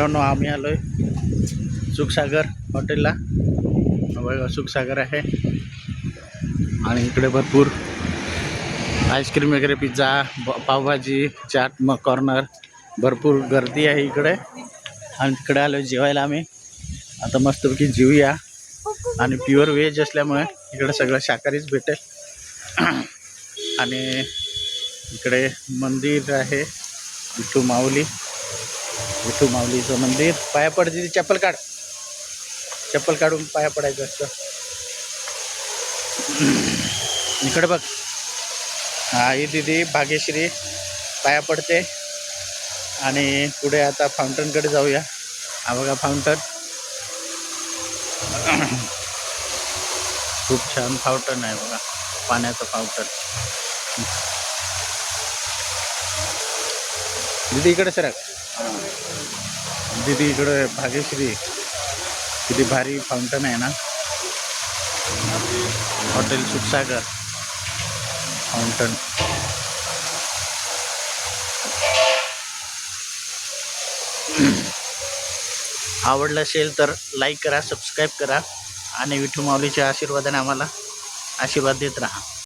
मित्रांनो आम्ही आलोय सुखसागर हॉटेलला. बघा सुखसागर आहे. आणि इकडे भरपूर आईस्क्रीम वगैरे पिझ्झा पावभाजी चाट मग कॉर्नर. भरपूर गर्दी आहे इकडे. आणि तिकडे आलो जेवायला आम्ही. आता मस्तपैकी जेवूया आणि प्युअर व्हेज असल्यामुळे इकडे सगळं शाकाहारीच भेटेल. आणि इकडे मंदिर आहे. विठू माऊली. विठू माऊलीचं मंदिर. पाया पडते तिथे चप्पल काढ. चप्पल काढून पाया पडायचं असतं. इकडे बघ. हा ही दिदी भाग्यश्री पाया पडते. आणि पुढे आता फाउंटनकडे जाऊया. हा बघा फाउंटन. खूप छान फाउंटन आहे बघा. पाण्याचं फाउंटन. दिदी इकडे सरक. दिदी इकडे भाग्यश्री. किती भारी फाउंटन आहे ना? हॉटेल सुखसागर. फाउंटन आवडलं असेल तर लाईक करा सबस्क्राईब करा आणि विठू माऊलीच्या आशीर्वादाने आम्हाला आशीर्वाद देत राहा.